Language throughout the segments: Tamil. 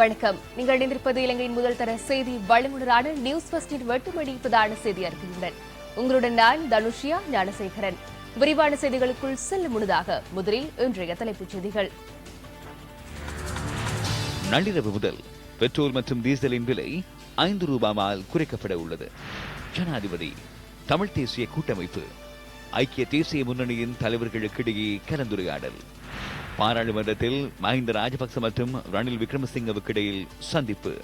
வணக்கம். நீங்கள் இணைந்திருப்பது இலங்கையின் முதல் தர செய்தி வழங்குனரான நியூஸ் பஸ்டின் வெட்டுமணி பிரதான செய்தி அறிக்கையுடன். உங்களுடன் நான் தனுஷியா ஞானசேகரன். விரிவான செய்திகளுக்குள் செல்லும் முன்னதாக முதலில் இன்றைய தலைப்புச் செய்திகள். நள்ளிரவு முதல் பெட்ரோல் மற்றும் டீசலின் விலை ஐந்து ரூபாவால் குறைக்கப்பட உள்ளது. ஜனாதிபதி தமிழ் தேசிய கூட்டமைப்பு ஐக்கிய தேசிய முன்னணியின் தலைவர்களுக்கிடையே கலந்துரையாடல். பாராளுமன்றத்தில் மஹிந்த ராஜபக்ச மற்றும் ரணில் விக்ரமசிங்கவுக்கு இடையில் சந்திப்பு.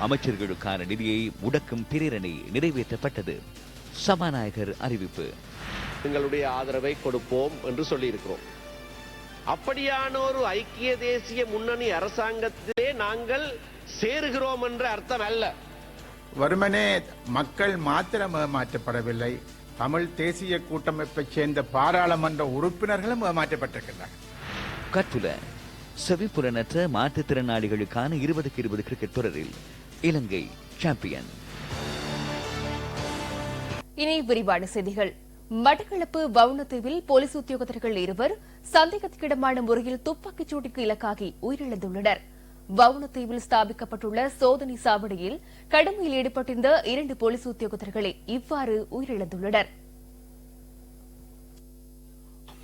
அமைச்சர்களுக்கான நிதியை முடக்கும் பிரேரணை நிறைவேற்றப்பட்டது. சபாநாயகர் அறிவிப்பு. எங்களுடைய ஆதரவை கொடுப்போம் என்று சொல்லியிருக்கிறோம். அப்படியான ஒரு ஐக்கிய தேசிய முன்னணி அரசாங்கத்திலே நாங்கள் சேருகிறோம் என்ற அர்த்தம் அல்ல. வெறுமனே மக்கள் மாத்திரம் ஏமாற்றப்படவில்லை. தமிழ் தேசிய கூட்டமைப்பைச் சேர்ந்த பாராளுமன்ற உறுப்பினர்களும் ஏமாற்றப்பட்டிருக்கின்றனர் கற்புல செவிப்புலனற்ற மாற்றுத்திறனாளிகளுக்கான இருபதுக்கு இருபது கிரிக்கெட் தொடரில் இலங்கை சாம்பியன் இனி விரிவான செய்திகள். மட்டக்களப்பு வவுணத்தீவில் போலீஸ் உத்தியோகத்தர்கள் இருவர் சந்தேகத்துக்கிடமான முறையில் துப்பாக்கிச் சூட்டுக்கு இலக்காகி உயிரிழந்துள்ளனர். வவுணத்தீவில் ஸ்தாபிக்கப்பட்டுள்ள சோதனை சாவடியில் கடமையில் ஈடுபட்டிருந்த இரண்டு போலீஸ் உத்தியோகத்தர்களே இவ்வாறு உயிரிழந்துள்ளனர்.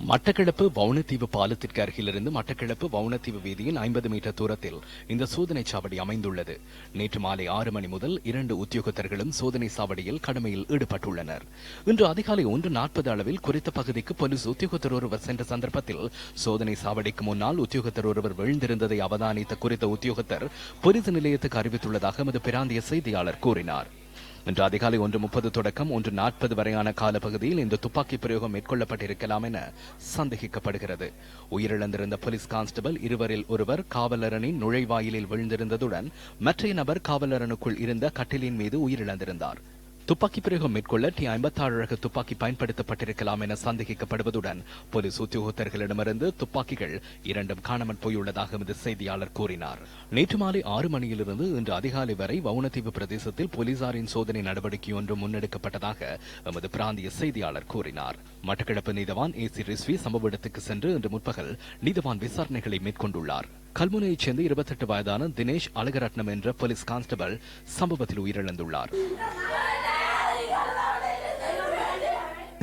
மட்டக்களப்பு வவுனத்தீவு பாலத்திற்கு அருகிலிருந்து மட்டக்களப்பு வவுனத்தீவு வீதியின் ஐம்பது மீட்டர் தூரத்தில் இந்த சோதனை சாவடி அமைந்துள்ளது. நேற்று மாலை ஆறு மணி முதல் இரண்டு உத்தியோகத்தர்களும் சோதனை சாவடியில் கடமையில் ஈடுபட்டுள்ளனர். இன்று அதிகாலை ஒன்று நாற்பது அளவில் குறித்த பகுதிக்கு போலீஸ் உத்தியோகத்தர் ஒருவர் சென்ற சந்தர்ப்பத்தில் சோதனை சாவடிக்கு முன்னால் உத்தியோகத்தர் ஒருவர் விழுந்திருந்ததை அவதானித்த குறித்த உத்தியோகத்தர் போலீஸ் நிலையத்துக்கு அறிவித்துள்ளதாக எமது பிராந்திய செய்தியாளர் கூறினார். இன்று அதிகாலை ஒன்று முப்பது தொடக்கம் ஒன்று நாற்பது வரையான காலப்பகுதியில் இந்த துப்பாக்கி பிரயோகம் மேற்கொள்ளப்பட்டிருக்கலாம் என சந்தேகிக்கப்படுகிறது. உயிரிழந்திருந்த போலீஸ் கான்ஸ்டபிள் இருவரில் ஒருவர் காவலரனின் நுழைவாயிலில் விழுந்திருந்ததுடன் மற்றைய நபர் காவலரனுக்குள் இருந்த கட்டிலின் மீது உயிரிழந்திருந்தார். துப்பாக்கி பிரயோகம் மேற்கொள்ள டி ஐம்பத்தாறு ரக துப்பாக்கி பயன்படுத்தப்பட்டிருக்கலாம் என சந்தேகிக்கப்படுவதுடன் போலீஸ் உத்தியோகத்தர்களிடமிருந்து துப்பாக்கிகள் இரண்டும் காணாமல் போயுள்ளதாக எமது செய்தியாளர் கூறினார். நேற்று மாலை ஆறு மணியிலிருந்து இன்று அதிகாலை வரை வவுனத்தீவு பிரதேசத்தில் போலீசாரின் சோதனை நடவடிக்கை ஒன்று முன்னெடுக்கப்பட்டதாக எமது பிராந்திய செய்தியாளர் கூறினார். மட்டக்கிழப்பு நீதவான் ஏ சி ரிஸ்வி சம்பவ இடத்துக்கு சென்று இன்று முற்பகல் நீதவான் விசாரணைகளை மேற்கொண்டுள்ளார். கல்முனையைச் சேர்ந்த இருபத்தெட்டு வயதான தினேஷ் அழகரட்னம் என்ற போலீஸ் கான்ஸ்டபிள் சம்பவத்தில் உயிரிழந்துள்ளார்.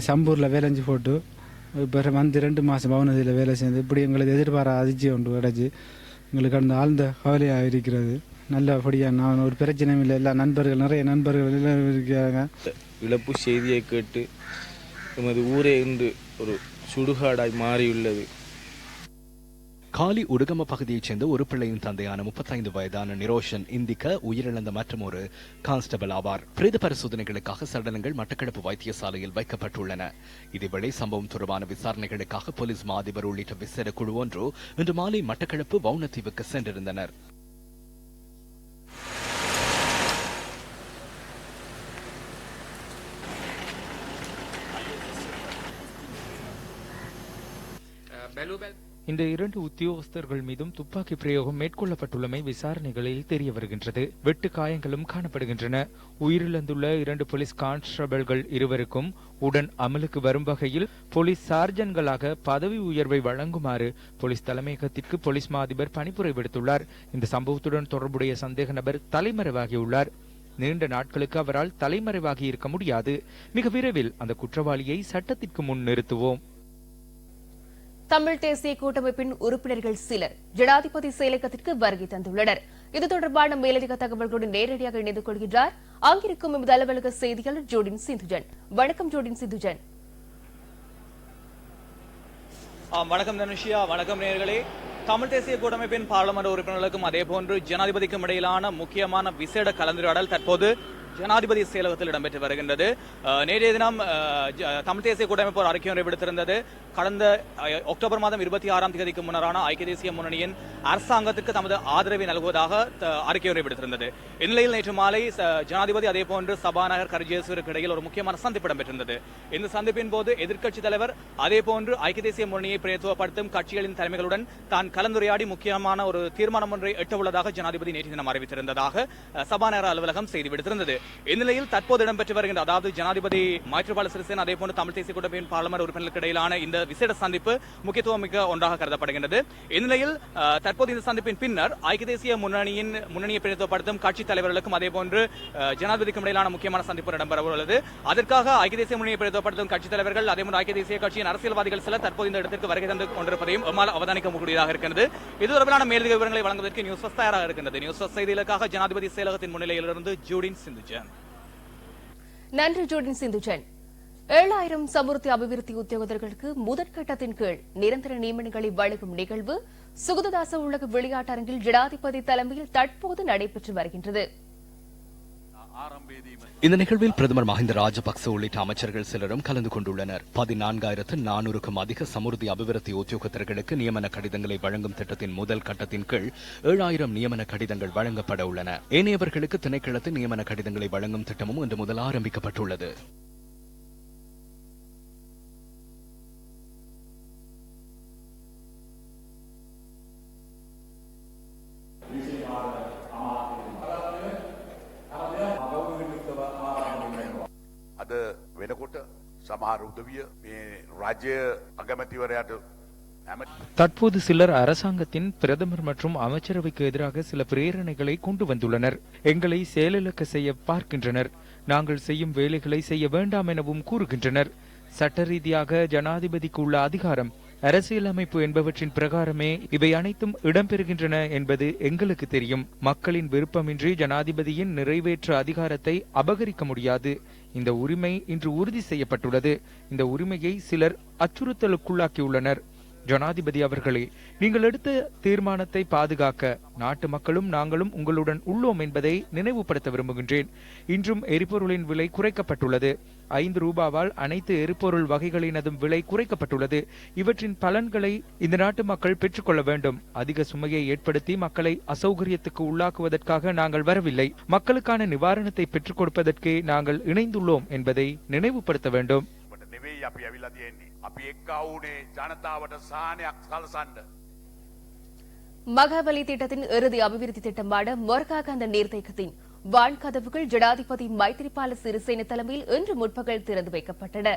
சம்பூரில் வேலைஞ்சு போட்டு இப்போ வந்து ரெண்டு மாதம் பவனதியில் வேலை செய்து இப்படி எங்களுக்கு எதிர்பாரா அதிர்ச்சி ஒன்று கிடச்சி எங்களுக்கு அந்த ஆழ்ந்த கவலையாக இருக்கிறது. நல்லபடியாக நான் ஒரு பிரச்சனையும் இல்லை. எல்லா நண்பர்கள் நிறைய நண்பர்கள் எல்லாம் இருக்கிறாங்க. இழப்பு செய்தியை கேட்டு எமது ஊரே இன்று ஒரு சுடுகாடாய் மாறியுள்ளது. காலி உடுகம பகுதியைச் சேர்ந்த ஒரு பிள்ளையின் தந்தையான முப்பத்தைந்து வயதான நிரோஷன் இந்திக்க உயிரிழந்த மற்றும் ஒரு கான்ஸ்டபிள் ஆவார். பிரேத பரிசோதனைகளுக்காக சடலங்கள் மட்டக்களப்பு வைத்தியசாலையில் வைக்கப்பட்டுள்ளன. இதேவேளை சம்பவம் தொடர்பான விசாரணைகளுக்காக போலீஸ் மாதிபர் உள்ளிட்ட விசேட குழு ஒன்று இன்று மாலை மட்டக்களப்பு வவுனத்தீவுக்கு சென்றிருந்தனர். இந்த இரண்டு உத்தியோகஸ்தர்கள் மீதும் துப்பாக்கி பிரயோகம் மேற்கொள்ளப்பட்டுள்ளமை விசாரணைகளில் தெரிய வருகின்றது. வெட்டு காயங்களும் காணப்படுகின்றன. உயிரிழந்துள்ள இரண்டு போலீஸ் கான்ஸ்டபிள்கள் இருவருக்கும் உடன் அமலுக்கு வரும் வகையில் போலீஸ் சார்ஜன்களாக பதவி உயர்வை வழங்குமாறு போலீஸ் தலைமையகத்திற்கு போலீஸ் மாதிபர் பணிபுரை பணிப்புரை விடுத்துள்ளார். இந்த சம்பவத்துடன் தொடர்புடைய சந்தேக நபர் தலைமறைவாகியுள்ளார். நீண்ட நாட்களுக்கு அவரால் தலைமறைவாகி இருக்க முடியாது. மிக விரைவில் அந்த குற்றவாளியை சட்டத்திற்கு முன் நிறுத்துவோம். தமிழ் தேசிய கூட்டமைப்பின் உறுப்பினர்கள் சிலர் ஜனாதிபதி செயலகத்திற்கு வருகை தந்துள்ளனர். இது தொடர்பான மேலதிக தகவல்களுடன் நேரடியாக இணைந்து கொள்கின்றார். அங்கிருக்கும் எமது அலுவலக செய்தியாளர் ஜோடின் சிந்துஜன். வணக்கம் ஜோடின் சிந்துஜன். வணக்கம் தனுஷியா வணக்கம் நேர்களே தமிழ் தேசிய கூட்டமைப்பின் பாராளுமன்ற உறுப்பினர்களுக்கும் அதேபோன்று ஜனாதிபதிக்கும் இடையிலான முக்கியமான விசேட கலந்துரையாடல் தற்போது ஜனாதிபதி செயலகத்தில் இடம்பெற்று வருகின்றது. நேற்றைய தினம் ஜ- தமிழ் தேசிய கூட்டமைப்பு ஒரு அறிக்கை ஒன்றை விடுத்திருந்தது. கடந்த அக்டோபர் மாதம் இருபத்தி ஆறாம் தேதிக்கு முன்னரான ஐக்கிய தேசிய முன்னணியின் அரசாங்கத்திற்கு தமது ஆதரவை நல்குவதாக த- அறிக்கை ஒன்றை விடுத்திருந்தது. இந்நிலையில் நேற்று மாலை ச- ஜனாதிபதி அதே போன்று சபாநாயகர் கர்ஜேஸ்வருக்கு இடையில் ஒரு முக்கியமான சந்திப்பு இடம்பெற்றிருந்தது. இந்த சந்திப்பின் போது எதிர்க்கட்சி தலைவர் அதே போன்று ஐக்கிய தேசிய முன்னணியை பிரதித்துவப்படுத்தும் கட்சிகளின் தலைமைகளுடன் தான் கலந்துரையாடி முக்கியமான ஒரு தீர்மானம் ஒன்றை எட்டவுள்ளதாக ஜனாதிபதி நேற்று தினம் அறிவித்திருந்ததாக சபாநாயகர் அலுவலகம் செய்தி விடுத்திருந்தது. இந்நிலையில் தற்போது இடம்பெற்று வருகின்ற அதாவது ஜனாதிபதி மைத்ரிபால சிறிசேன அதே போன்று தமிழ் தேசிய கூட்டமைப்பின் பாராளுமன்ற உறுப்பினர்களுக்கு இடையிலான இந்த விசேட சந்திப்பு முக்கியத்துவம் மிக்க ஒன்றாக கருதப்படுகின்றது. இந்நிலையில் தற்போது இந்த சந்திப்பின் பின்னர் ஐக்கிய தேசிய முன்னணியின் முன்னணியை பிரதித்துவப்படுத்தும் கட்சி தலைவர்களுக்கும் அதே போன்று ஜனாதிபதிக்கும் இடையிலான முக்கியமான சந்திப்பு இடம்பெற உள்ளது. அதற்காக ஐக்கிய தேசிய முன்னணியை பிரதித்துவப்படுத்தும் கட்சி தலைவர்கள் அதே போன்று ஐக்கிய தேசிய கட்சியின் அரசியல்வாதிகள் சில தற்போது இந்த இடத்திற்கு வருகை தந்து கொண்டிருப்பதையும் எம்மால் அவதானிக்க முடியதாக இருக்கிறது இது தொடர்பிலான மேலதிக விவரங்களை வழங்குவதற்கு நியூஸ் தயாராக இருக்கின்றது. நியூஸ் செய்திகளுக்காக ஜனாதிபதி செயலகத்தின் முன்னிலையிலிருந்து ஜூடின் நன்றி ஜோடின் சிந்துஜன் ஏழாயிரம் சமுர்த்தி அபிவிருத்தி உத்தியோகத்தர்களுக்கு முதற்கட்டத்தின் கீழ் நிரந்தர நியமனங்களை வழங்கும் நிகழ்வு சுகததாச உலக விளையாட்டரங்கில் ஜனாதிபதி தலைமையில் தற்போது நடைபெற்று வருகின்றது. இந்த நிகழ்வில் பிரதமர் மஹிந்த ராஜபக்ச உள்ளிட்ட அமைச்சர்கள் சிலரும் கலந்து கொண்டுள்ளனர். பதினான்காயிரத்து நானூறுக்கும் அதிக சமுர்த்தி அபிவிருத்தி உத்தியோகத்தர்களுக்கு நியமன கடிதங்களை வழங்கும் திட்டத்தின் முதல் கட்டத்தின் கீழ் ஏழாயிரம் நியமன கடிதங்கள் வழங்கப்பட உள்ளன. ஏனையவர்களுக்கு திணைக்களத்தின் நியமன கடிதங்களை வழங்கும் திட்டமும் இன்று முதல் ஆரம்பிக்கப்பட்டுள்ளது. සමහර උදවිය මේ රජය අගමැතිවරයාට ඇමති தற்போது சிலர் அரசாங்கத்தின் பிரதமர் மற்றும் அமைச்சரவைக்கு எதிராக சில பிரேரணைகளை கொண்டு வந்துள்ளனர் எங்களை செயலிழக்க செய்ய பார்க்கின்றனர் நாங்கள் செய்யும் வேலைகளை செய்ய வேண்டாம் எனவும் கூறுகின்றனர் சட்ட ரீதியாக ஜனாதிபதிக்கு உள்ள அதிகாரம் அரசியலமைப்பு என்பவற்றின் பிரகாரமே இவை அனைத்தும் இடம்பெறுகின்றன என்பது எங்களுக்கு தெரியும் மக்களின் விருப்பமின்றி ஜனாதிபதியின் நிறைவேற்று அதிகாரத்தை அபகரிக்க முடியாது இந்த உரிமை இன்று உறுதி செய்யப்பட்டுள்ளது. இந்த உரிமையை சிலர் அச்சுறுத்தலுக்குள்ளாக்கியுள்ளனர். ஜனாதிபதி அவர்களே நீங்கள் எடுத்த தீர்மானத்தை பாதுகாக்க நாட்டு மக்களும் நாங்களும் உங்களுடன் உள்ளோம் என்பதை நினைவுபடுத்த விரும்புகின்றேன். இன்றும் எரிபொருளின் விலை குறைக்கப்பட்டுள்ளது. ஐந்து ரூபாவால் அனைத்து எரிபொருள் வகைகளினதும் விலை குறைக்கப்பட்டுள்ளது. இவற்றின் பலன்களை இந்த நாட்டு மக்கள் பெற்றுக்கொள்ள வேண்டும். அதிக சுமையை ஏற்படுத்தி மக்களை அசௌகரியத்துக்கு உள்ளாக்குவதற்காக நாங்கள் வரவில்லை. மக்களுக்கான நிவாரணத்தை பெற்றுக் கொடுப்பதற்கே நாங்கள் இணைந்துள்ளோம் என்பதை நினைவுபடுத்த வேண்டும். மகாபலி திட்டத்தின் இறுதி அபிவிருத்தி திட்டமான மொர்காகந்த நீர்த்தேக்கத்தின் வான்கதவுகள் ஜனாதிபதி மைத்திரிபால சிறிசேன தலைமையில் இன்று முற்பகல் திறந்து வைக்கப்பட்டன.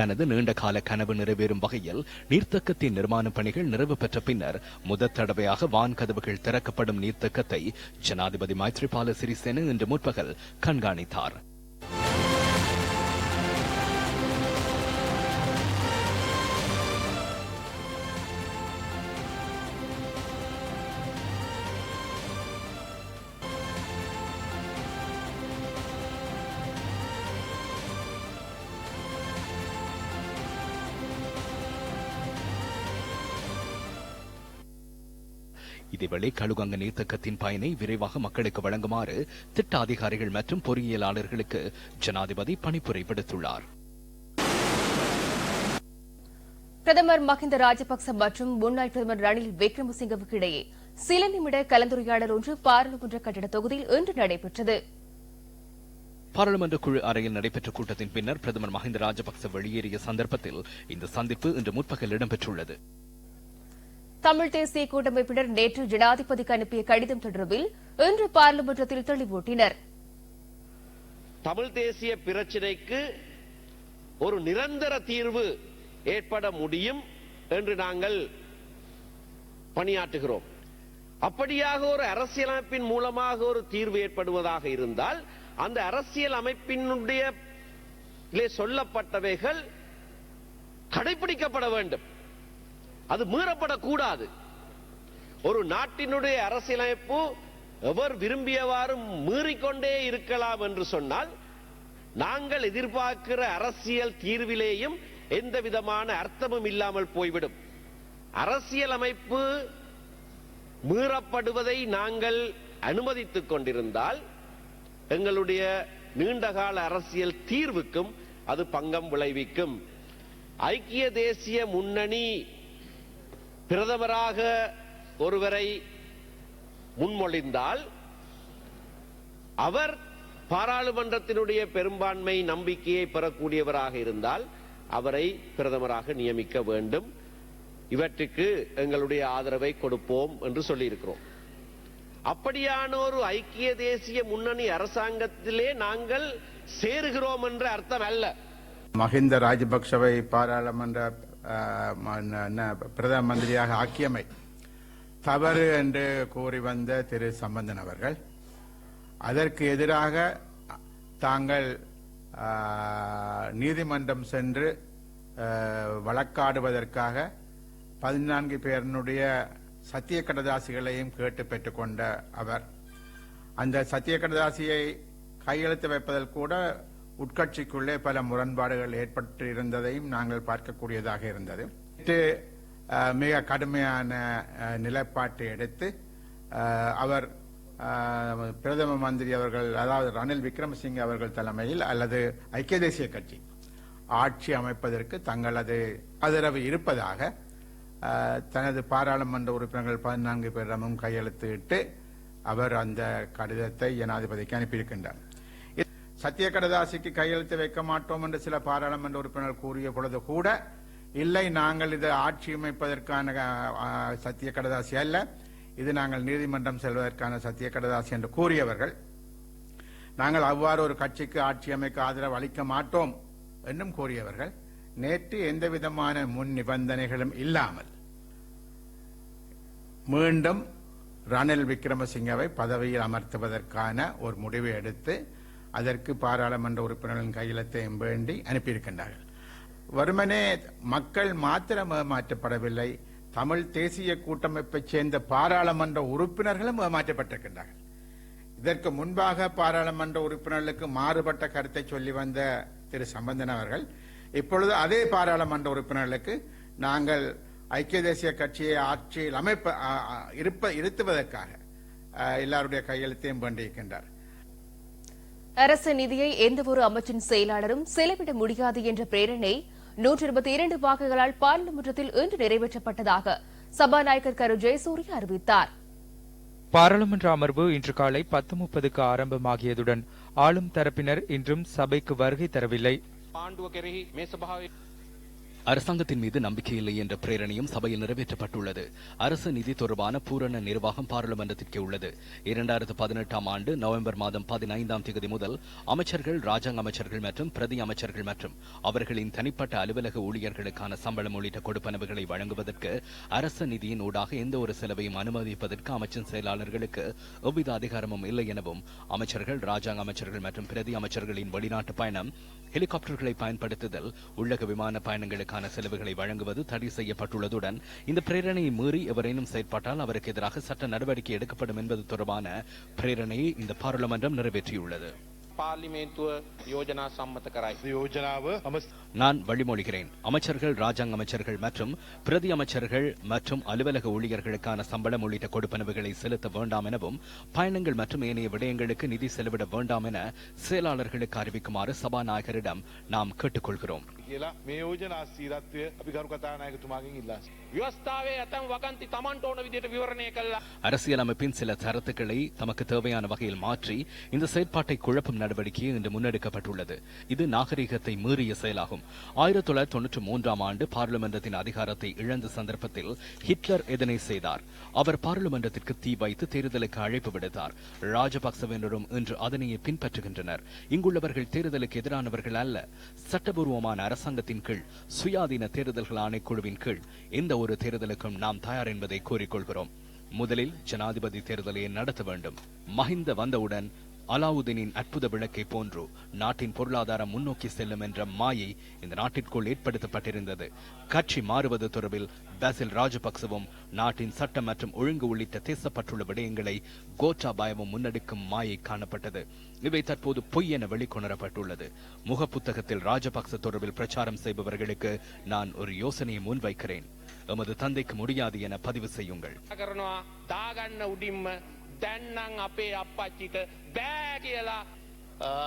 தனது நீண்ட கால கனவு நிறைவேறும் வகையில் நீர்த்தக்கத்தின் நிர்மாண பணிகள் நிறைவு பெற்ற பின்னர் முதற் தடவையாக வான் கதவுகள் திறக்கப்படும் நீர்த்தக்கத்தை ஜனாதிபதி மைத்ரிபால சிறிசேன இன்று முற்பகல் கண்காணித்தார். இதேவேளை கழுகங்க நீர்த்தக்கத்தின் பயனை விரைவாக மக்களுக்கு வழங்குமாறு திட்ட அதிகாரிகள் மற்றும் பொறியியலாளர்களுக்கு ஜனாதிபதி பணிப்புரை விடுத்துள்ளார். பிரதமர் மஹிந்த ராஜபக்ச மற்றும் முன்னாள் பிரதமர் ரணில் விக்ரமசிங்கவுக்கு இடையே சில நிமிட கலந்துரையாடல் ஒன்று பாராளுமன்ற கட்டிட தொகுதியில் இன்று நடைபெற்றது. பாராளுமன்ற குழு அறையில் நடைபெற்ற கூட்டத்தின் பின்னர் பிரதமர் மஹிந்த ராஜபக்ச வெளியேறிய சந்தர்ப்பத்தில் இந்த சந்திப்பு இன்று முற்பகல் இடம்பெற்றுள்ளது. தமிழ் தேசிய கூட்டமைப்பினர் நேற்று ஜனாதிபதிக்கு அனுப்பிய கடிதம் தொடர்பில் இன்று பாராளுமன்றத்தில் தெளிவூட்டினர். தமிழ் தேசிய பிரச்சினைக்கு ஒரு நிரந்தர தீர்வு ஏற்பட முடியும் என்று நாங்கள் பணியாற்றுகிறோம். அப்படியாக ஒரு அரசியலமைப்பின் மூலமாக ஒரு தீர்வு ஏற்படுவதாக இருந்தால் அந்த அரசியல் அமைப்பினுடைய சொல்லப்பட்டவைகள் கடைபிடிக்கப்பட வேண்டும். அது மீறப்படக்கூடாது. ஒரு நாட்டினுடைய அரசியலமைப்பு எவர் விரும்பியவாறு மீறிக்கொண்டே இருக்கலாம் என்று சொன்னால் நாங்கள் எதிர்பார்க்கிற அரசியல் தீர்விலேயும் எந்த விதமான அர்த்தமும் இல்லாமல் போய்விடும். அரசியலமைப்பு மீறப்படுவதை நாங்கள் அனுமதித்துக் கொண்டிருந்தால் எங்களுடைய நீண்டகால அரசியல் தீர்வுக்கும் அது பங்கம் விளைவிக்கும். ஐக்கிய தேசிய முன்னணி பிரதமராக ஒருவரை முன்மொழிந்தால் அவர் பாராளுமன்றத்தினுடைய பெரும்பான்மை நம்பிக்கையை பெறக்கூடியவராக இருந்தால் அவரை பிரதமராக நியமிக்க வேண்டும். இவற்றுக்கு எங்களுடைய ஆதரவை கொடுப்போம் என்று சொல்லியிருக்கிறோம். அப்படியான ஒரு ஐக்கிய தேசிய முன்னணி அரசாங்கத்திலே நாங்கள் சேருகிறோம் என்ற அர்த்தம் அல்ல. மஹிந்த ராஜபக்சவை பாராளுமன்ற பிரதம மந்திரியாக ஆக்கியமை. தவறு என்று கூறி வந்த திரு சம்பந்தன் அவர்கள் அதற்கு எதிராக தாங்கள் நீதிமன்றம் சென்று வழக்காடுவதற்காக பதினான்கு பேரினுடைய சத்திய கடதாசிகளையும் கேட்டு பெற்றுக்கொண்ட அவர் அந்த சத்திய கடதாசியை கையெழுத்து வைப்பதில் கூட உட்கட்சிக்குள்ளே பல முரண்பாடுகள் ஏற்பட்டிருந்ததையும் நாங்கள் பார்க்கக்கூடியதாக இருந்தது. மிக கடுமையான நிலைப்பாட்டை எடுத்து அவர் பிரதம மந்திரி அவர்கள் அதாவது ரணில் விக்ரமசிங்கே அவர்கள் தலைமையில் அல்லது ஐக்கிய தேசிய கட்சி ஆட்சி அமைப்பதற்கு தங்களது ஆதரவு இருப்பதாக தனது பாராளுமன்ற உறுப்பினர்கள் பதினான்கு பேரிடமும் கையெழுத்திட்டு அவர் அந்த கடிதத்தை ஜனாதிபதிக்கு அனுப்பியிருக்கின்றார். சத்திய கடதாசிக்கு கையெழுத்து வைக்க மாட்டோம் என்று சில பாராளுமன்ற உறுப்பினர் கூறிய பொழுது கூட இல்லை நாங்கள் இது ஆட்சி அமைப்பதற்கான சத்திய கடதாசி அல்ல. இது நாங்கள் நீதிமன்றம் செல்வதற்கான சத்திய கடதாசி என்று கூறியவர்கள் நாங்கள் அவ்வாறு ஒரு கட்சிக்கு ஆட்சி அமைக்க ஆதரவு அளிக்க மாட்டோம் என்றும் கூறியவர்கள் நேற்று எந்த விதமான முன் நிபந்தனைகளும் இல்லாமல் மீண்டும் ரணில் விக்ரமசிங்கவை பதவியில் அமர்த்துவதற்கான ஒரு முடிவை எடுத்து அதற்கு பாராளுமன்ற உறுப்பினர்களின் கையெழுத்தையும் வேண்டி அனுப்பியிருக்கின்றார்கள். வருமனே மக்கள் மாத்திரம் ஏமாற்றப்படவில்லை. தமிழ் தேசிய கூட்டமைப்பைச் சேர்ந்த பாராளுமன்ற உறுப்பினர்களும் ஏமாற்றப்பட்டிருக்கின்றார்கள். இதற்கு முன்பாக பாராளுமன்ற உறுப்பினர்களுக்கு மாறுபட்ட கருத்தை சொல்லி வந்த திரு சம்பந்தன் அவர்கள் இப்பொழுது அதே பாராளுமன்ற உறுப்பினர்களுக்கு நாங்கள் ஐக்கிய தேசிய கட்சியை ஆட்சியில் அமைப்ப இருப்ப இருத்துவதற்காக எல்லாருடைய கையெழுத்தையும் வேண்டியிருக்கின்றார். அரசு நிதியை எந்தவொரு அமைச்சின் செயலாளரும் செலவிட முடியாது என்ற பிரேரணை நூற்றி இருபத்தி இரண்டு வாக்குகளால் பாராளுமன்றத்தில் இன்று நிறைவேற்றப்பட்டதாக சபாநாயகர் கரு ஜெயசூரிய அறிவித்தார். பாராளுமன்ற அமர்வு இன்று காலை பத்து முப்பதுக்கு ஆரம்பமாகியதுடன் ஆளும் தரப்பினர் இன்றும் சபைக்கு வருகை தரவில்லை. அரசாங்கத்தின் மீது நம்பிக்கையில்லை என்ற பிரேரணையும் சபையில் நிறைவேற்றப்பட்டுள்ளது. அரசு நிதி தொடர்பான பூரண நிர்வாகம் பாராளுமன்றத்திற்கே உள்ளது. இரண்டாயிரத்து பதினெட்டாம் ஆண்டு நவம்பர் மாதம் பதினைந்தாம் தேதி முதல் அமைச்சர்கள் ராஜாங்க அமைச்சர்கள் மற்றும் பிரதி அமைச்சர்கள் மற்றும் அவர்களின் தனிப்பட்ட அலுவலக ஊழியர்களுக்கான சம்பளம் உள்ளிட்ட கொடுப்பனவுகளை வழங்குவதற்கு அரச நிதியின் ஊடாக எந்த ஒரு செலவையும் அனுமதிப்பதற்கு அமைச்சின் செயலாளர்களுக்கு எவ்வித அதிகாரமும் இல்லை எனவும் அமைச்சர்கள் ராஜாங்க அமைச்சர்கள் மற்றும் பிரதி அமைச்சர்களின் வெளிநாட்டு பயணம் ஹெலிகாப்டர்களை பயன்படுத்துதல் உள்ளக விமான பயணங்களுக்கு பயணங்களுக்கான செலவுகளை வழங்குவது தடை செய்யப்பட்டுள்ளதுடன் இந்த பிரேரணையை மீறி எவரேனும் செயற்பட்டால் அவருக்கு எதிராக சட்ட நடவடிக்கை எடுக்கப்படும் என்பது தொடர்பான பிரேரணையை இந்த பாராளுமன்றம் நிறைவேற்றியுள்ளது පාර්ලිමේන්තුව යෝජනා සම්මත කරයි. යෝජනාව நான் வழிமொழிகிறேன் அமைச்சர்கள் ராஜாங்க அமைச்சர்கள் மற்றும் பிரதி அமைச்சர்கள் மற்றும் அலுவலக ஊழியர்களுக்கான சம்பளம் உள்ளிட்ட கொடுப்பனவுகளை செலுத்த வேண்டாம் எனவும் பயணங்கள் மற்றும் ஏனைய விடயங்களுக்கு நிதி செலவிட வேண்டாம் என செயலாளர்களுக்கு அறிவிக்குமாறு சபாநாயகரிடம் நாம் கேட்டுக்கொள்கிறோம் කියලා මේ යෝජනා සීරත්වය අපි ගරු කතානායකතුමාගෙන් ඉල්ලා සිටිනවා. ව්‍යවස්ථාවේ ඇතම් වකන්ති තමන්ට ඕන විදියට විවරණය කළා. அரசியலமைப்பின் சில தரத்துக்களை தமக்கு தேவையான வகையில் மாற்றி இந்த செயற்பாட்டை குழப்பும் நடவடிக்கை இன்று முன்னெடுக்கப்பட்டுள்ளது இது நாகரிகத்தை மீறிய செயலாகும் ஆயிரத்தி தொள்ளாயிரத்தி தொன்னூற்றி மூன்றாம் ஆண்டு பாராளுமன்றத்தின் அதிகாரத்தை இழந்த சந்தர்ப்பத்தில் ஹிட்லர் இதனை செய்தார் அவர் பாராளுமன்றத்திற்கு தீ வைத்து தேர்தலுக்கு அழைப்பு விடுத்தார் ராஜபக்சவினரும் இன்று அதனையே பின்பற்றுகின்றனர் இங்குள்ளவர்கள் தேர்தலுக்கு எதிரானவர்கள் அல்ல சட்டபூர்வமான அரசாங்கத்தின் கீழ் சுயாதீன தேர்தல்கள் ஆணைக்குழுவின் கீழ் எந்த ஒரு தேர்தலுக்கும் நாம் தயார் என்பதை கூறிக்கொள்கிறோம். முதலில் ஜனாதிபதி தேர்தலை நடத்த வேண்டும். மஹிந்த வந்தவுடன் அலாவுதீனின் அற்புத விளக்கை போன்று நாட்டின் பொருளாதாரம் முன்னோக்கி செல்லும் என்ற மாயை இந்த நாட்டிற்குள் ஏற்படுத்தப்பட்டிருந்தது. கட்சி மாறுவது தொடர்பில் பாசில் ராஜபக்சவும் நாட்டின் சட்டம் மற்றும் ஒழுங்கு உள்ளிட்ட தேசப்பட்டுள்ள விடயங்களை கோட்டாபாயவும் முன்னெடுக்கும் மாயை காணப்பட்டது. இவை தற்போது பொய் என வெளிக்கொணரப்பட்டுள்ளது. முகப்புத்தகத்தில் ராஜபக்ச தொடர்பில் பிரச்சாரம் செய்பவர்களுக்கு நான் ஒரு யோசனையை முன்வைக்கிறேன். எமது தந்தைக்கு முடியாது என பதிவு செய்யுங்கள். කරනවා දාගන්න උඩින්ම දැන්නං අපේ අපච්චිට බෑ කියලා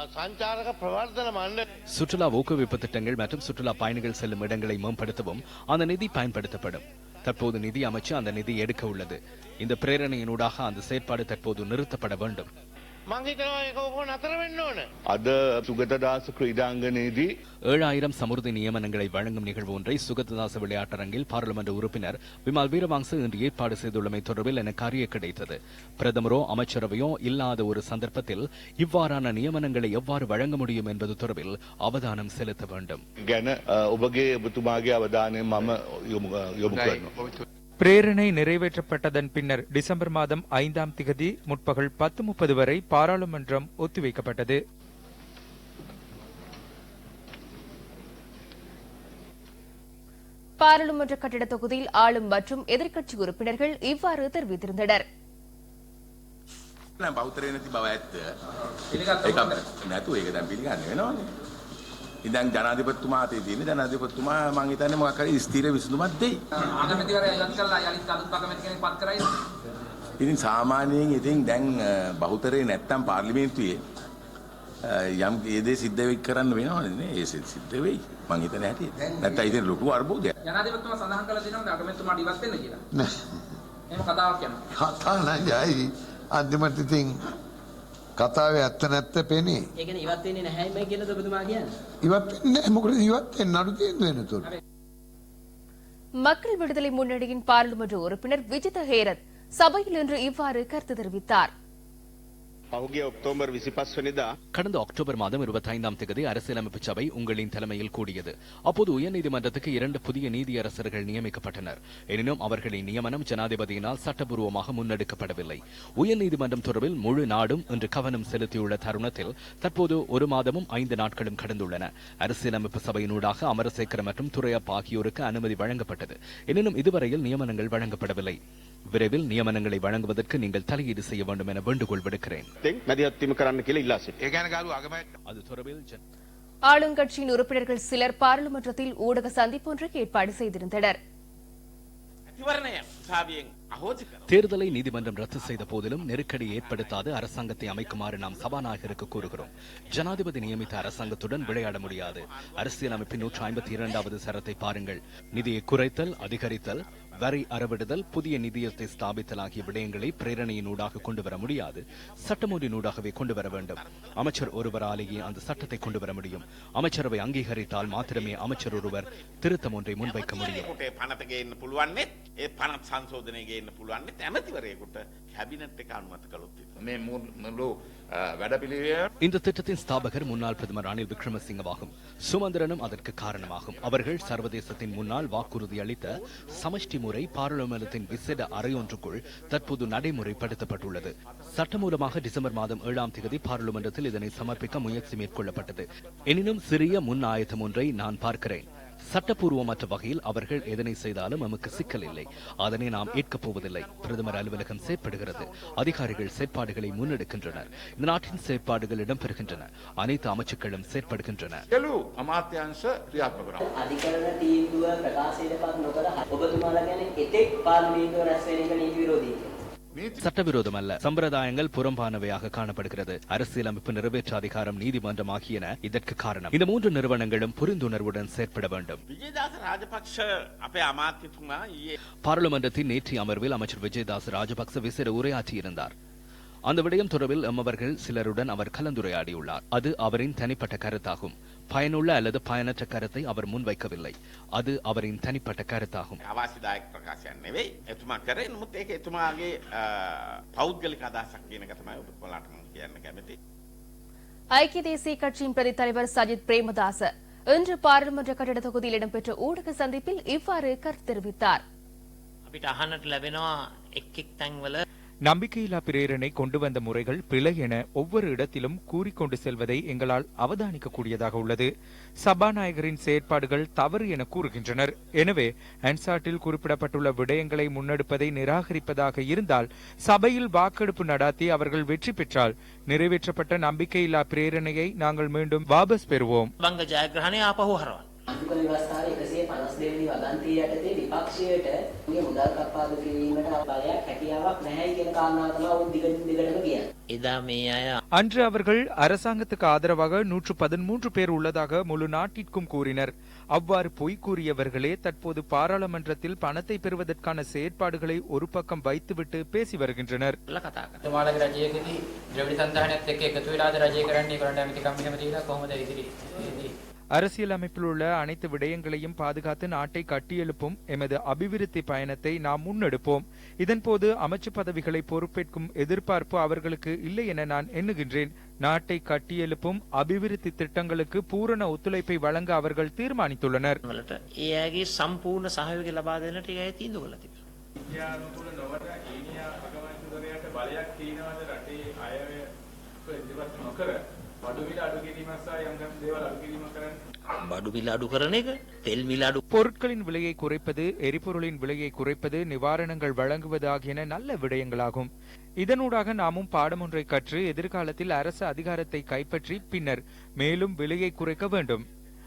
සංචාරක ප්‍රවර්ධන මණ්ඩ சுற்றுலா ஊக்குவிப்பு திட்டங்கள் மற்றும் சுற்றுலா பயணிகள் செல்லும் இடங்களை மேம்படுத்தவும் அந்த நிதி பயன்படுத்தப்படும் தற்போது நிதி அமைச்சு அந்த நிதி எடுக்க உள்ளது இந்த பிரேரணையினூடாக அந்த செயற்பாடு தற்போது நிறுத்தப்பட வேண்டும் அத சுகததாச கிரீடாங்கநேதி ஏழாயிரம் சமுர்தி நியமனங்களை வழங்கும் நிகழ்வு ஒன்றை சுகததாச விளையாட்டரங்கில் பாராளுமன்ற உறுப்பினர் விமல் வீரவாங்சு இன்று ஏற்பாடு செய்துள்ளமை தொடர்பில் என அறிய கிடைத்தது பிரதமரோ அமைச்சரவையோ இல்லாத ஒரு சந்தர்ப்பத்தில் இவ்வாறான நியமனங்களை எவ்வாறு வழங்க முடியும் என்பது தொடர்பில் அவதானம் செலுத்த வேண்டும் அவதானம் අ, ඔබගේ ඔබතුමාගේ අවධානය මම යොමු යොමු කරනවා. பிரேரணை நிறைவேற்றப்பட்டதன் பின்னர் டிசம்பர் மாதம் ஐந்தாம் திகதி முற்பகல் பத்து முப்பது வரை பாராளுமன்றம் ஒத்திவைக்கப்பட்டது பாராளுமன்ற கட்டிட தொகுதியில் ஆளும் மற்றும் எதிர்க்கட்சி உறுப்பினர்கள் இவ்வாறு தெரிவித்திருந்தனர் බෞතරය නැති බව ඇත්ත ඒක නැතු ඒක දැන් පිළිගන්න වෙනවානේ ඉදන් ජනාධිපතිතුමා අතේ තියෙන ජනාධිපතිතුමා මං හිතන්නේ මොකක් හරි ස්ථිර විසඳුමක් දෙයි. අගමැතිවරයා ඉවත් කළා යලිත් අලුත් අගමැති කෙනෙක් පත් කරයිද? ඉතින් සාමාන්‍යයෙන් ඉතින් දැන් අ, බහුතරය නැත්තම් පාර්ලිමේන්තුවේ යම් ඒ දේ සිද්ධ වෙයි කරන්න වෙනවනේ නේ ඒ සිද්ධ වෙයි මං හිතන්නේ හැටි නැත්නම් ඉතින් ලොකු අර්බුදයක් ජනාධිපතිතුමා සඳහන් කළා දෙනවා අගමැතිතුමාට ඉවත් වෙන්න කියලා. එහෙම කතාවක් යනවා. කතා නෑ අන්තිමට ඉතින් කතාවේ ඇත්ත නැත්ත පෙනේ. ඒ කියන්නේ ඉවත් වෙන්නේ නැහැ මේ කියලාද ඔබතුමා කියන්නේ? ඉවත් වෙන්නේ නැහැ. මොකද ඉවත් වෙන්න අඩු තීන්දුව වෙනතොට. மக்கள் விடுதலை முன்னணியின் பாராளுமன்ற உறுப்பினர் விஜித ஹேரத் சபையில் இன்று இவ்வாறு கருத்து தெரிவித்தார் கடந்த அக்டோபர் மாதம் இருபத்தைந்தாம் தேதி அரசியலமைப்பு சபை உங்களின் தலைமையில் கூடியது. அப்போது உயர்நீதிமன்றத்துக்கு இரண்டு புதிய நீதியரசர்கள் நியமிக்கப்பட்டனர். எனினும் அவர்களின் நியமனம் ஜனாதிபதியினால் சட்டபூர்வமாக முன்னெடுக்கப்படவில்லை. உயர்நீதிமன்றம் தொடர்பில் முழு நாடும் இன்று கவனம் செலுத்தியுள்ள தருணத்தில் தற்போது ஒரு மாதமும் ஐந்து நாட்களும் கடந்துள்ளன. அரசியலமைப்பு சபையினூடாக அமரசேகர் மற்றும் துரையப்ப ஆகியோருக்கு அனுமதி வழங்கப்பட்டது. எனினும் இதுவரையில் நியமனங்கள் வழங்கப்படவில்லை. விரைவில் நியமனங்களை வழங்குவதற்கு நீங்கள் தலையீடு செய்ய வேண்டும் என வேண்டுகோள் விடுக்கிறேன். ஆளுங்கட்சியின் உறுப்பினர்கள் சிலர் பாராளுமன்றத்தில் ஊடக சந்திப்பொன்றுக்கு ஏற்பாடு செய்திருந்தனர். தேர்தலை நீதிமன்றம் ரத்து செய்த போதிலும் நெருக்கடி ஏற்படுத்தாது அரசாங்கத்தை அமைக்குமாறு நாம் சபாநாயகருக்கு கூறுகிறோம். ஜனாதிபதி நியமித்த அரசாங்கத்துடன் விளையாட முடியாது. அரசியல் அமைப்பின் நூற்றி ஐம்பத்தி இரண்டாவது சரத்தை பாருங்கள். நிதியை குறைத்தல் அதிகரித்தல் வரி அறவிடுதல் புதிய நிதியத்தை ஸ்தாபித்தல் ஆகிய விடயங்களை பிரேரணையினூடாக கொண்டு வர முடியாது. சட்டமொன்றினூடாகவே கொண்டு வர வேண்டும். அமைச்சர் ஒருவராலேயே அந்த சட்டத்தை கொண்டு வர முடியும். அமைச்சரவை அங்கீகரித்தால் மாத்திரமே அமைச்சர் ஒருவர் திருத்தம் ஒன்றை முன்வைக்க முடியும். இந்த திட்டத்தின் ஸ்தாபகர் முன்னாள் பிரதமர் ரணில் விக்ரமசிங்கவாகும். சுமந்திரனும் அதற்கு காரணமாகும். அவர்கள் சர்வதேசத்தின் முன்னாள் வாக்குறுதி அளித்த சமஷ்டி முறை பாராளுமன்றத்தின் விசேட அறையொன்றுக்குள் தற்போது நடைமுறைப்படுத்தப்பட்டுள்ளது. சட்டமூலமாக டிசம்பர் மாதம் ஏழாம் தேதி பாராளுமன்றத்தில் இதனை சமர்ப்பிக்க முயற்சி மேற்கொள்ளப்பட்டது. எனினும் சிறிய முன் ஆயுதம் ஒன்றை நான் பார்க்கிறேன். சட்டப்பூர்வமற்ற வகையில் அவர்கள் எதனை செய்தாலும் நமக்கு சிக்கல் இல்லை அதனை நாம் ஏற்கப் போவதில்லை பிரதமர் அலுவலகம் செயற்படுகிறது அதிகாரிகள் செயற்பாடுகளை முன்னெடுக்கின்றனர் இந்த நாட்டின் செயற்பாடுகள் இடம்பெறுகின்றன அனைத்து அமைச்சுக்களும் செயற்படுகின்றன සියලු අමාත්‍යංශ ක්‍රියාත්මක කරනවා. අධිකරණ තීන්දුව ප්‍රකාශයට පත් නොකර ඔබතුමාලා කියන්නේ එතෙක් පාර්ලිමේන්තුව රැස් වෙන එක නීති විරෝධී කියලා. சட்டவிரோதமல்ல. சம்பிரதாயங்கள் புறம்பானவையாக காணப்படுகிறது. அரசியலமைப்பு நிறைவேற்ற அதிகாரம் நீதிமன்றம் ஆகியன இதற்கு காரணம். இந்த மூன்று நிறுவனங்களும் புரிந்துணர்வுடன் செயற்பட வேண்டும். பாராளுமன்றத்தின் நேற்றைய அமர்வில் அமைச்சர் விஜயதாஸ் ராஜபக்ச விசிற உரையாற்றியிருந்தார் அந்த விடயம் தொடர்பில் எம்மவர்கள் சிலருடன் அவர் கலந்துரையாடியுள்ளார். அது அவரின் தனிப்பட்ட கருத்தாகும். பயனுள்ள அல்லது பயனற்ற கருத்தை அவர் முன்வைக்கவில்லை அது அவரின் தனிப்பட்ட கருத்தாகும் අවාසිදායක ප්‍රකාශයක් නෙවෙයි. එතුමා කරේ නමුත් ඒක එතුමාගේ අ, පෞද්ගලික අදහසක් කියන එක තමයි ඔබතුමාලාට මම කියන්න කැමති. ஐக்கிய தேசிய கட்சியின் பிரதி தலைவர் சஜித் பிரேமதாச இன்று பாராளுமன்ற கட்டிட தொகுதியில் இடம்பெற்ற ஊடக சந்திப்பில் இவ்வாறு கருத்து தெரிவித்தார் අපිට අහන්නට ලැබෙනවා එක් එක් තැන්වල நம்பிக்கையில்லா பிரேரணை கொண்டு வந்த முறைகள் பிழை என ஒவ்வொரு இடத்திலும் கூறிக்கொண்டு செல்வதை எங்களால் அவதானிக்கக்கூடியதாக உள்ளது. சபாநாயகரின் செயற்பாடுகள் தவறு என கூறுகின்றனர். எனவே அன்சாட்டில் குறிப்பிடப்பட்டுள்ள விடயங்களை முன்னெடுப்பதை நிராகரிப்பதாக இருந்தால் சபையில் வாக்கெடுப்பு நடாத்தி அவர்கள் வெற்றி பெற்றால் நிறைவேற்றப்பட்ட நம்பிக்கையில்லா பிரேரணையை நாங்கள் மீண்டும் வாபஸ் பெறுவோம். බංග ජයග්‍රහණය ආපහු හරවන්න. අනුකල ව්‍යවස්ථාවේ 152 වෙනි වගන්තිය යටතේ විපක්ෂයට මේ මුදල් කප්පාදු කිරීමට බලයක් හැකියාවක් නැහැයි කියන කාරණාව තමයි ඔවුන් දිගින් දිගටම කියන්නේ. එදා මේ අය அன்று அவர்கள் அரசாங்கத்துக்கு ஆதரவாக நூற்று பதிமூன்று பேர் உள்ளதாக முழு நாட்டிற்கும் கூறினர் அவ்வாறு பொய் கூறியவர்களே தற்போது பாராளுமன்றத்தில் பணத்தை பெறுவதற்கான செயற்பாடுகளை ஒரு பக்கம் வைத்துவிட்டு பேசி வருகின்றனர் තුමාලගේ රජයකදී ද්‍රවිඩ සන්ධානයත් එක්ක එකතු වෙලාද රජය කරන්නේ කරන්න ඇමතිකම් මෙහෙම දීලා කොහොමද ඉදිරි ඉදිරි அரசியலமைப்பில் உள்ள அனைத்து விடயங்களையும் பாதுகாத்து நாட்டை கட்டியெழுப்பும் எமது அபிவிருத்தி பயணத்தை நாம் முன்னெடுப்போம் இதன்போது அமைச்சு பதவிகளை பொறுப்பேற்கும் எதிர்பார்ப்பு அவர்களுக்கு இல்லை என நான் எண்ணுகின்றேன் நாட்டை கட்டியெழுப்பும் அபிவிருத்தி திட்டங்களுக்கு பூரண ஒத்துழைப்பை வழங்க அவர்கள் தீர்மானித்துள்ளனர் වලට ඒ අයගේ සම්පූර්ණ සහයෝගය ලබා දෙන්නට ඒ අය තීන්දුව කළා තිබෙනවා. ඉන්දියානුකූල නොවන ඊනියා අගමැතිවරයාට බලයක් තියෙනවද රටේ අය ඉදිරිපත් නොකර බඩු මිල අඩු කිරීමක් සහ යම් යම් දේවල් අඩු කිරීමක් කරන්න බඩු මිල අඩු කරන එක, තෙල් මිල අඩු பொருட்களின் விலையை குறைப்பது எரிபொருளின் விலையை குறைப்பது நிவாரணங்கள் வழங்குவது ஆகியன நல்ல விடயங்களாகும் இதனூடாக நாமும் பாடம் ஒன்றை கற்று எதிர்காலத்தில் அரசு அதிகாரத்தை கைப்பற்றி பின்னர் மேலும் விலையை குறைக்க வேண்டும்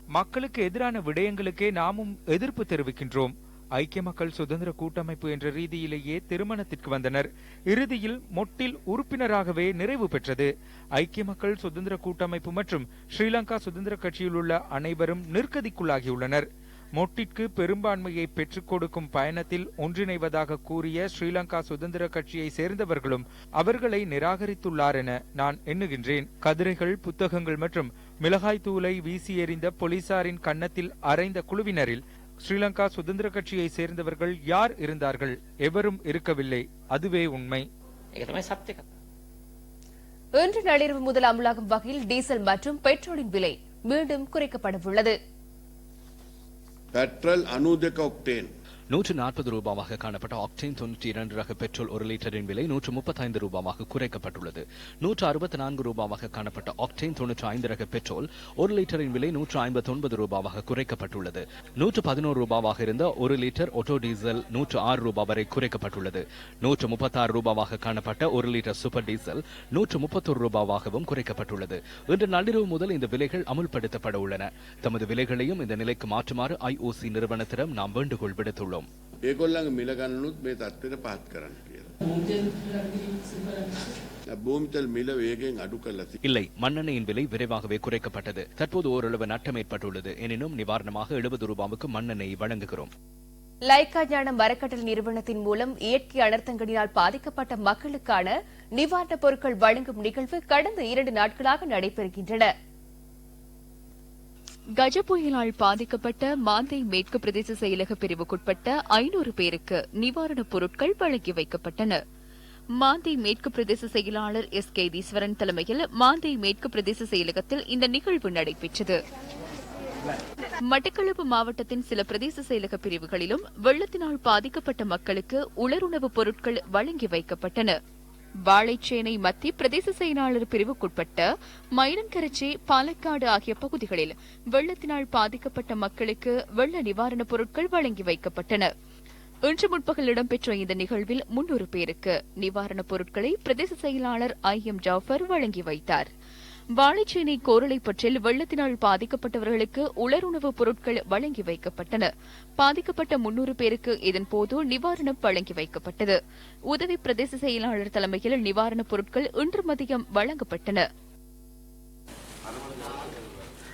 மக்களுக்கு எதிரான விடயங்களுக்கே நாமும் எதிர்ப்பு தெரிவிக்கின்றோம் ஐக்கிய மக்கள் சுதந்திர கூட்டமைப்பு என்ற ரீதியிலேயே திருமணத்திற்கு வந்தனர். இறுதியில் மொட்டில் உறுப்பினராகவே நிறைவு பெற்றது. ஐக்கிய மக்கள் சுதந்திர கூட்டமைப்பு மற்றும் ஸ்ரீலங்கா சுதந்திர கட்சியில் உள்ள அனைவரும் நிற்கதிக்குள்ளாகியுள்ளனர் மொட்டிற்கு பெரும்பான்மையை பெற்றுக் கொடுக்கும் பயணத்தில் ஒன்றிணைவதாக கூறிய ஸ்ரீலங்கா சுதந்திர கட்சியை சேர்ந்தவர்களும் அவர்களை நிராகரித்துள்ளார் என நான் எண்ணுகின்றேன். கதிரைகள் புத்தகங்கள் மற்றும் மிளகாய் தூளை வீசி எறிந்த போலீசாரின் கன்னத்தில் அரைந்த குழுவினரில் ஸ்ரீலங்கா சுதந்திர கட்சியை சேர்ந்தவர்கள் யார் இருந்தார்கள்? எவரும் இருக்கவில்லை. அதுவே உண்மை. இன்று நள்ளிரவு முதல் அமலாகும் வகையில் டீசல் மற்றும் பெட்ரோலின் விலை மீண்டும் குறைக்கப்படவுள்ளது. பெட்ரோல் அனுதக ஒக்டேன் நூற்று நாற்பது ரூபாவாக காணப்பட்ட ஆக்டேன் தொன்னூற்றி இரண்டு ரக பெட்ரோல் ஒரு லிட்டரின் விலை நூற்று முப்பத்தைந்து ரூபாவாக குறைக்கப்பட்டுள்ளது. நூற்று அறுபத்தி நான்கு ரூபாவாக காணப்பட்ட ஆக்டேன் தொன்னூற்று ஐந்து ரக பெட்ரோல் ஒரு லிட்டரின் விலை நூற்று ஐம்பத்தி ஒன்பது ரூபாவாக குறைக்கப்பட்டுள்ளது. நூற்று பதினோரு ரூபாவாக இருந்த ஒரு லிட்டர் ஒட்டோ டீசல் நூற்று ஆறு ரூபாய் வரை குறைக்கப்பட்டுள்ளது. நூற்று முப்பத்தாறு ரூபாவாக காணப்பட்ட ஒரு லிட்டர் சூப்பர் டீசல் நூற்று முப்பத்தொரு ரூபாவாகவும் குறைக்கப்பட்டுள்ளது. இன்று நள்ளிரவு முதல் இந்த விலைகள் அமுல்படுத்தப்பட உள்ளன. தமது விலைகளையும் இந்த நிலைக்கு மாற்றுமாறு ஐஓசி நிறுவனத்திடம் நாம் வேண்டுகோள் விடுத்துள்ளோம். ඒගොල්ලඟ මිල ගන්නනුත් මේ තත්ත්වයට පහත් කරන්න කියලා. භූමිතල් මිල වේගෙන් අඩු කරලා තිබෙනවා. இல்லை மண்ணெண்ணெயின் விலை விரைவாகவே குறைக்கப்பட்டது தற்போது ஓரளவு நட்டம் ஏற்பட்டுள்ளது எனினும் நிவாரணமாக எழுபது ரூபாவுக்கு மண்ணெண்ணெய் வழங்குகிறோம் லைக்கா ஞானம் அறக்கட்டளை நிறுவனத்தின் மூலம் இயற்கை அனர்த்தங்களினால் பாதிக்கப்பட்ட மக்களுக்கான நிவாரணப் பொருட்கள் வழங்கும் நிகழ்வு கடந்த இரண்டு நாட்களாக நடைபெறுகின்றன கஜ புயலால் பாதிக்கப்பட்ட மாந்தை மேற்கு பிரதேச செயலக பிரிவுக்குட்பட்ட ஐநூறு பேருக்கு நிவாரணப் பொருட்கள் வழங்கி வைக்கப்பட்டன. மாந்தை மேற்கு பிரதேச செயலாளர் எஸ். கேதீஸ்வரன் தலைமையில் மாந்தை மேற்கு பிரதேச செயலகத்தில் இந்த நிகழ்வு நடைபெற்றது. மட்டக்களப்பு மாவட்டத்தின் சில பிரதேச செயலக பிரிவுகளிலும் வெள்ளத்தினால் பாதிக்கப்பட்ட மக்களுக்கு உலருணவுப் பொருட்கள் வழங்கி வைக்கப்பட்டன. வாழைச்சேனை மத்திய பிரதேச செயலாளர் பிரிவுக்குட்பட்ட மயிலங்கரச்சி பாலக்காடு ஆகிய பகுதிகளில் வெள்ளத்தினால் பாதிக்கப்பட்ட மக்களுக்கு வெள்ள நிவாரணப் பொருட்கள் வழங்கி வைக்கப்பட்டன. இன்று முற்பகல் இடம்பெற்ற இந்த நிகழ்வில் முன்னூறு பேருக்கு நிவாரணப் பொருட்களை பிரதேச செயலாளர் ஐ எம் ஜாஃபர் வழங்கி வைத்தார். வாழைச்சேனை கோரளைப்பற்றில் வெள்ளத்தினால் பாதிக்கப்பட்டவர்களுக்கு உலருணவுப் பொருட்கள் வழங்கி வைக்கப்பட்டன. பாதிக்கப்பட்ட முன்னூறு பேருக்கு இதன்போது நிவாரணம் வழங்கி வைக்கப்பட்டது. உதவி பிரதேச செயலாளர் தலைமையில் நிவாரணப் பொருட்கள் இன்று மதியம் வழங்கப்பட்டன.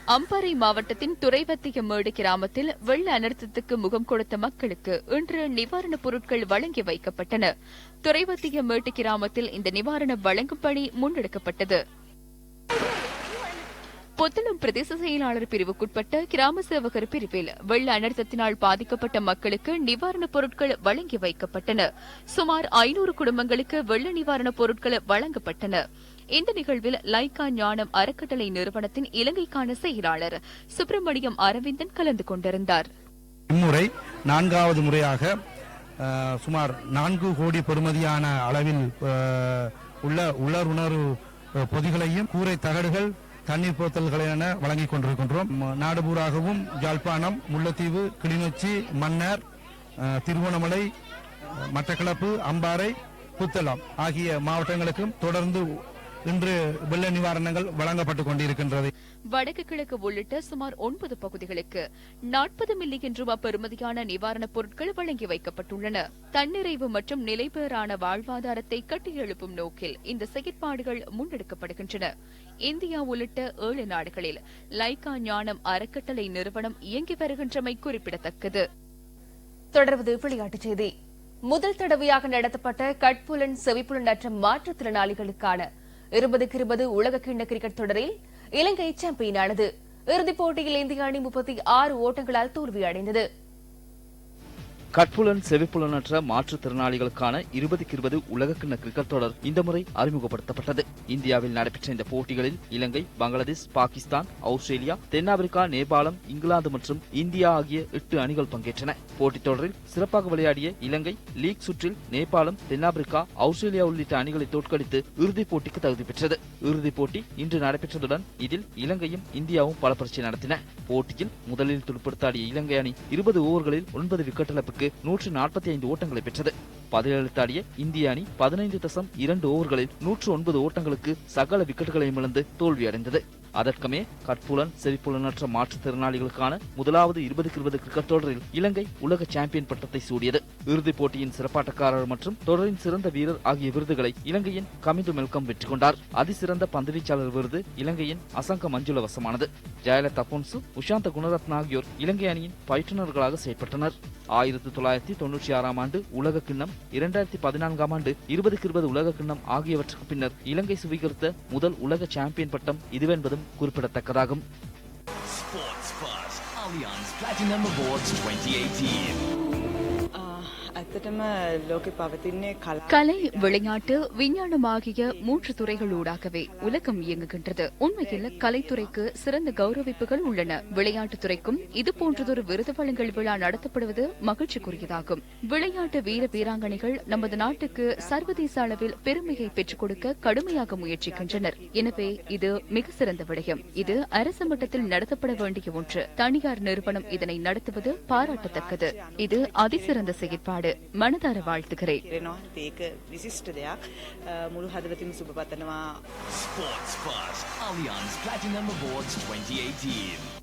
அம்பாறை மாவட்டத்தின் துறைவத்திய மேடு கிராமத்தில் வெள்ள அனர்த்தத்துக்கு முகம் கொடுத்த மக்களுக்கு இன்று நிவாரணப் பொருட்கள் வழங்கி வைக்கப்பட்டன. துறைவத்திய மேட்டு கிராமத்தில் இந்த நிவாரணம் வழங்கும் பணி முன்னெடுக்கப்பட்டது. புத்தளம் பிரதேச செயலாளர் பிரிவுக்குட்பட்ட கிராம சேவகர் பிரிவில் வெள்ள அனர்த்தத்தினால் பாதிக்கப்பட்ட மக்களுக்கு நிவாரணப் பொருட்கள் வழங்கி வைக்கப்பட்டன. சுமார் ஐநூறு குடும்பங்களுக்கு வெள்ள நிவாரணப் பொருட்கள் வழங்கப்பட்டன. இந்த நிகழ்வில் லைகா ஞானம் அறக்கட்டளை நிறுவனத்தின் இலங்கைக்கான செயலாளர் சுப்பிரமணியம் அரவிந்தன் கலந்து கொண்டிருந்தார். இம்முறை நான்காவது முறையாக சுமார் நான்கு கோடி பெறுமதியான அளவில் உள்ள உள்ளுணர்வு பொதிகளையும் கூரை தகடுகள் தண்ணீர் போத்தல்களை என வழங்கிக் கொண்டிருக்கின்றோம். நாடுபூராகவும் ஜாழ்ப்பாணம் யாழ்ப்பாணம் முல்லைத்தீவு கிளிநொச்சி மன்னார் திருவோணமலை மட்டக்களப்பு அம்பாறை புத்தளம் ஆகிய மாவட்டங்களுக்கும் தொடர்ந்து இன்று வெள்ள நிவாரணங்கள் வழங்கப்பட்டுக் கொண்டிருக்கின்றது. வடக்கு கிழக்கு உள்ளிட்ட சுமார் ஒன்பது பகுதிகளுக்கு நாற்பது மில்லியன் ரூபாய் பெறுமதியான நிவாரணப் பொருட்கள் வழங்கி வைக்கப்பட்டுள்ளன. தன்னிறைவு மற்றும் நிலைபெறான வாழ்வாதாரத்தை கட்டியெழுப்பும் நோக்கில் இந்த செயற்பாடுகள் முன்னெடுக்கப்படுகின்றன. இந்தியா உள்ளிட்ட ஏழு நாடுகளில் லைகா ஞானம் அறக்கட்டளை நிறுவனம் இயங்கி வருகின்றமை குறிப்பிடத்தக்கது. தொடர்வது விளையாட்டுச் செய்தி. முதல் தடவையாக நடத்தப்பட்ட கட்புலன் செவிப்புலனற்ற மாற்றுத்திறனாளிகளுக்கான இருபதுக்கு இருபது உலக கிண்ண கிரிக்கெட் தொடரில் இலங்கை சாம்பியனானது இறுதிப் போட்டியில் இந்திய அணி முப்பத்தி ஆறு ஓட்டங்களால் தோல்வியடைந்தது. கட்புலன் செவிப்புலனற்ற மாற்றுத்திறனாளிகளுக்கான இருபதுக்கு இருபது உலகக்கிண்ண கிரிக்கெட் தொடர் இந்த முறை அறிமுகப்படுத்தப்பட்டது. இந்தியாவில் நடைபெற்ற இந்த போட்டிகளில் இலங்கை பங்களாதேஷ் பாகிஸ்தான் ஆஸ்திரேலியா தென்னாப்பிரிக்கா நேபாளம் இங்கிலாந்து மற்றும் இந்தியா ஆகிய எட்டு அணிகள் பங்கேற்றன. போட்டித் தொடரில் சிறப்பாக விளையாடிய இலங்கை லீக் சுற்றில் நேபாளம் தென்னாப்பிரிக்கா ஆஸ்திரேலியா உள்ளிட்ட அணிகளை தோற்கடித்து இறுதிப் போட்டிக்கு தகுதி பெற்றது. இறுதிப் போட்டி இன்று நடைபெற்றதுடன் இதில் இலங்கையும் இந்தியாவும் பல பரீட்சை நடத்தின. போட்டியில் முதலில் துடுப்படுத்தாடிய இலங்கை அணி இருபது ஓவர்களில் ஒன்பது விக்கெட் இழப்புக்கு நூற்று நாற்பத்தி ஐந்து ஓட்டங்களை பெற்றது. பதிலளித்தாடிய இந்திய அணி பதினைந்து தசம் இரண்டு ஓவர்களில் நூற்று ஒன்பது ஓட்டங்களுக்கு சகல விக்கெட்டுகளையும் இழந்து தோல்வியடைந்தது. அதற்குமே கற்புலன் செவிப்புலனற்ற மாற்றுத்திறனாளிகளுக்கான முதலாவது இருபதுக்கு இருபது கிரிக்கெட் தொடரில் இலங்கை உலக சாம்பியன் பட்டத்தை சூடியது. இறுதிப் போட்டியின் சிறப்பாட்டக்காரர் மற்றும் தொடரின் சிறந்த வீரர் ஆகிய விருதுகளை இலங்கையின் கமிந்து மெல்கம் வெற்றி கொண்டார். அதிசிறந்த பந்துவீச்சாளர் விருது இலங்கையின் அசங்க மஞ்சுள வசமானது ஜெயலலிதா பொன்சு உஷாந்த குணரத்ன ஆகியோர் இலங்கை அணியின் பயிற்றுநர்களாக செயற்பட்டனர். ஆயிரத்தி தொள்ளாயிரத்தி தொன்னூற்றி ஆறாம் ஆண்டு உலக கிண்ணம் இரண்டாயிரத்தி பதினான்காம் ஆண்டு இருபதுக்கு இருபது உலக கிண்ணம் ஆகியவற்றுக்கு பின்னர் இலங்கை சுவீகரித்த முதல் உலக சாம்பியன் பட்டம் இதுவென்பதும் குறிப்பிடத்தக்கதாகும். ඇත්තටම ලෝකෙ පවතින්නේ කලා கலை விளையாட்டு விஞ்ஞானம் ஆகிய மூன்று துறைகளூடாகவே உலகம் இயங்குகின்றது உண்மையில் கலைத்துறைக்கு சிறந்த கௌரவிப்புகள் உள்ளன விளையாட்டுத் துறைக்கும் இது போன்றதொரு விருது வழங்கல் விழா நடத்தப்படுவது மகிழ்ச்சிக்குரியதாகும் விளையாட்டு வீர வீராங்கனைகள் நமது நாட்டுக்கு சர்வதேச அளவில் பெருமையை பெற்றுக் கொடுக்க கடுமையாக முயற்சிக்கின்றனர் எனவே இது மிக சிறந்த விடயம் இது அரசு மட்டத்தில் நடத்தப்பட வேண்டிய ஒன்று தனியார் நிறுவனம் இதனை நடத்துவது பாராட்டத்தக்கது இது அதிசிறந்த செயற்பாடு மனதார வாழ்த்துகிறேன் முழு ஹதரத்தையும் சுபபத்தனவா Sports Pass, Allianz Platinum Awards 2018.